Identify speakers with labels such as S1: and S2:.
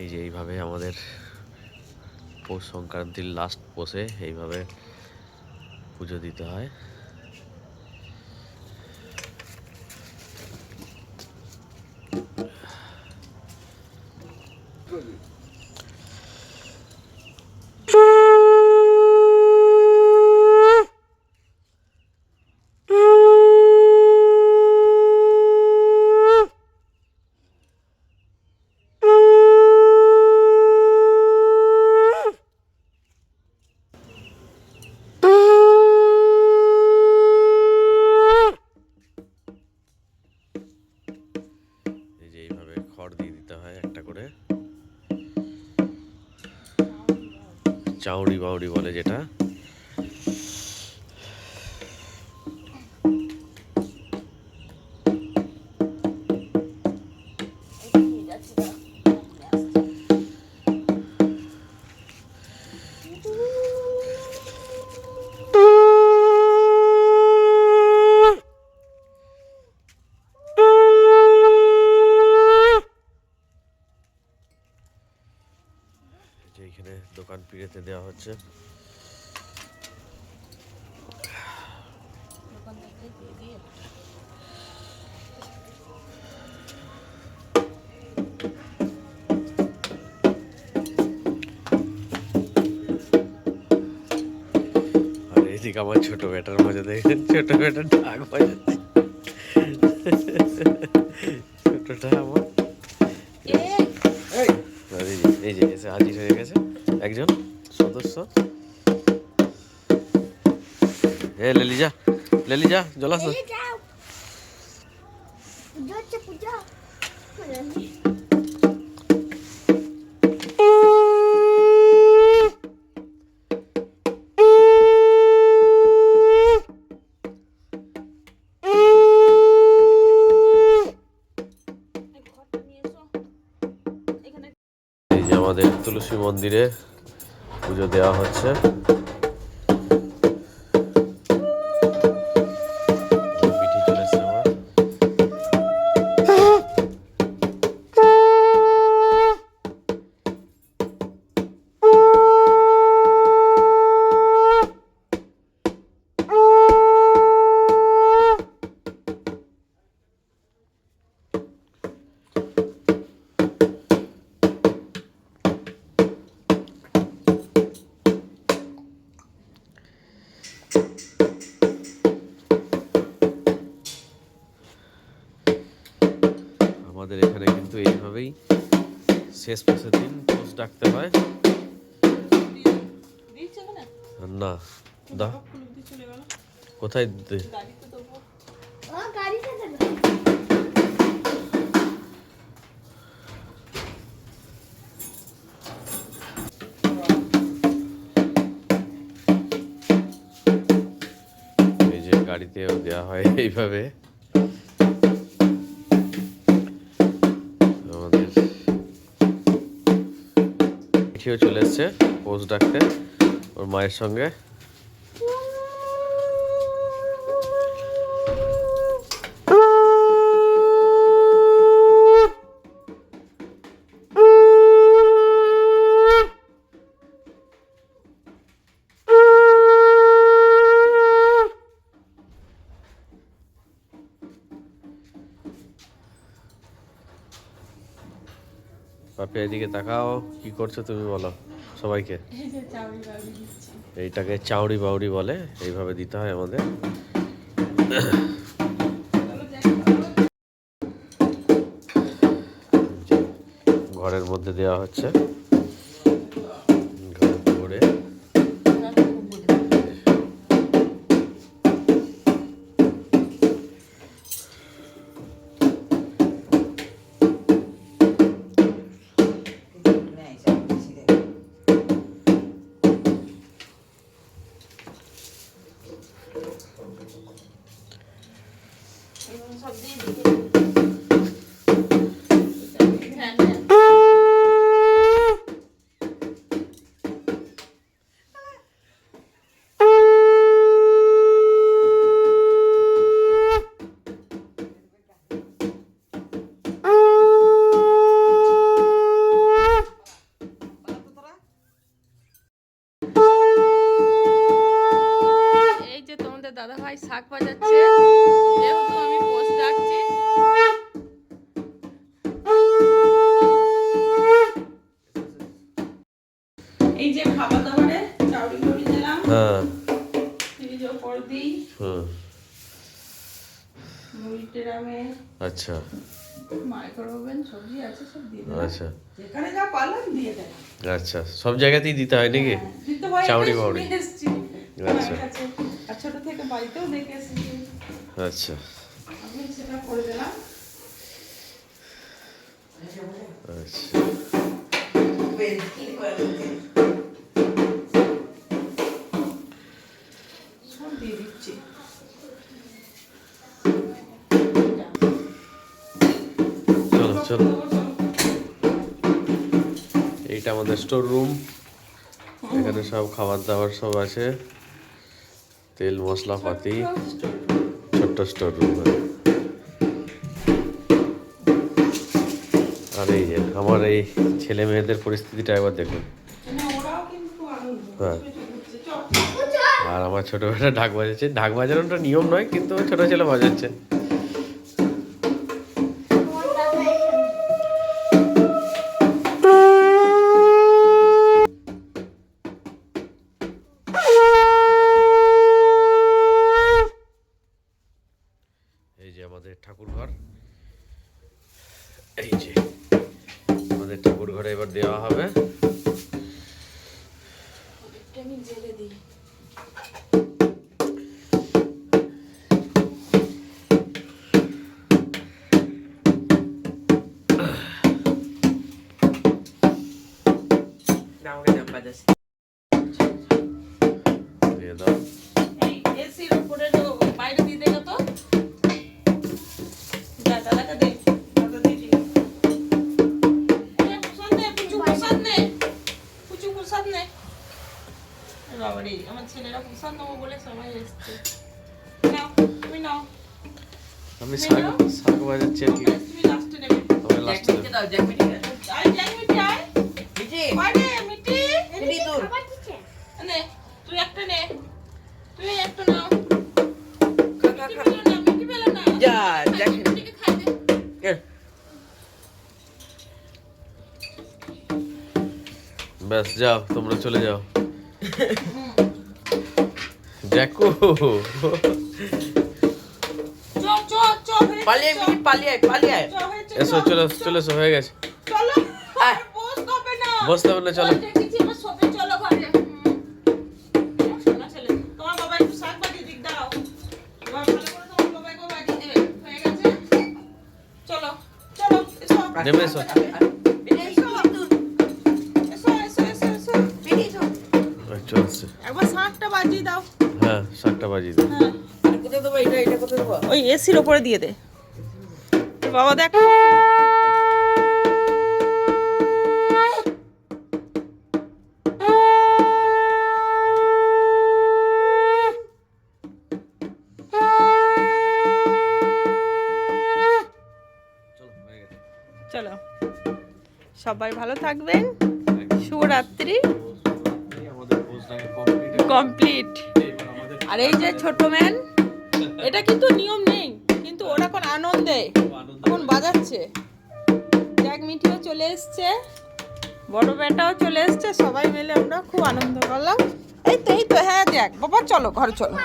S1: এই যে এইভাবে আমাদের পৌষ সংক্রান্তির লাস্ট পোষে এইভাবে পুজো দিতে হয়। চাউড়ি বাউরি বলে যেটা। পিড়েতে দেওয়া হচ্ছে আর এইদিকে আমার ছোট বেটার মজা দেখেন ছোট বেটার ঢাক বাজাচ্ছে ছোটটা আমার এই যে এসে হাজির হয়ে গেছে একজন সদস্য এ লেলিজা লেলিজা জলাস
S2: পুজো হচ্ছে পুজো।
S1: এই যে আমাদের তুলসী মন্দিরে পুজো দেওয়া হচ্ছে পিঠে আমাদের এখানে কিন্তু এইভাবেই শেষ মাসের দিন পোষ ডাকতে হয়। না, দা, কোথায় দিতে? গাড়িতেও দেওয়া হয় এইভাবে। পিঠিও চলে এসছে পোস্ট ডাকতে ওর মায়ের সঙ্গে। পাপি এদিকে তাকাও, কি করছ তুমি বলো, সবাইকে। এইটাকে চাউড়ি বাউড়ি বলে, এইভাবে দিতে হয় আমাদের। ঘরের মধ্যে দেওয়া হচ্ছে। যাচ্ছে। যেহেতু
S3: আমি পোস্ট ডাকছি।
S1: এই
S3: যে খাবার দাবারে চাউরি করে দিলাম। হ্যাঁ। ওপর দিই। আচ্ছা। আচ্ছা।
S1: আচ্ছা সব জায়গাতেই দিতে হয় নাকি?
S3: হ্যাঁ, চাউড়ি বাউড়ি
S1: আচ্ছা।
S3: আর ছোট থেকে বাড়িতেও দেখে এসেছি।
S1: আচ্ছা।
S3: আমি সেটা করে দিলাম।
S1: আচ্ছা
S3: সব দিয়ে দিচ্ছি।
S1: চলো চলো। এইটা আমাদের স্টোর রুম এখানে সব খাবার দাবার সব আছে। তেল মশলা পাতি ছোট্ট স্টোর রুম। আর এই যে আমার এই ছেলে মেয়েদের পরিস্থিতিটা একবার দেখুন।
S3: না, ওরাও কিন্তু আনন্দ
S1: হ্যাঁ। আর আমার ছোটবেলা ঢাক বাজাচ্ছে। ঢাক বাজানোটা নিয়ম নয় কিন্তু ছোট ছেলে বাজাচ্ছে। এবার দেওয়া হবে
S3: আমি
S1: শাক শাক বাজাচ্ছি আর কি।
S3: তুমি লাস্টে নেবে তুই একটা নে। তুই একটা নাও।
S4: যা, দেখেন।
S1: ব্যাস যাও তোমরা চলে যাও। দেখো।
S4: পালিয়ে মিনি পালিয়ে পালিয়ে
S1: এসো চলো
S3: চ,
S1: এসো হয়ে গেছে।
S3: চলো। বসতে হবে না।
S1: চলো।
S3: চলো হয়ে চলো চলো
S1: নেমে এসো। চলছে
S3: একবার শাকটা বাজিয়ে দাও।
S1: হ্যাঁ শাকটা বাজিয়ে দাও।
S3: হ্যাঁ।
S4: কোথায় দেবো? এটা এটা কোথায় দেবো?
S3: ওই এসির ওপরে দিয়ে দে। বাবা, দেখ।
S1: চলো।
S3: সবাই ভালো থাকবেন। শুভরাত্রি।
S1: কমপ্লিট।
S3: আর এই যে ছোট ম্যান, এটা কিন্তু নিয়ম নেই, কিন্তু ওরা এখন আনন্দে। বাজাচ্ছে। জ্যাক মিঠিও চলে এসছে, বড় বেটাও চলে এসছে, সবাই মিলে আমরা খুব আনন্দ করলাম। এই তো এই তো হ্যাঁ জ্যাক, বাবা, চলো, ঘর চলো।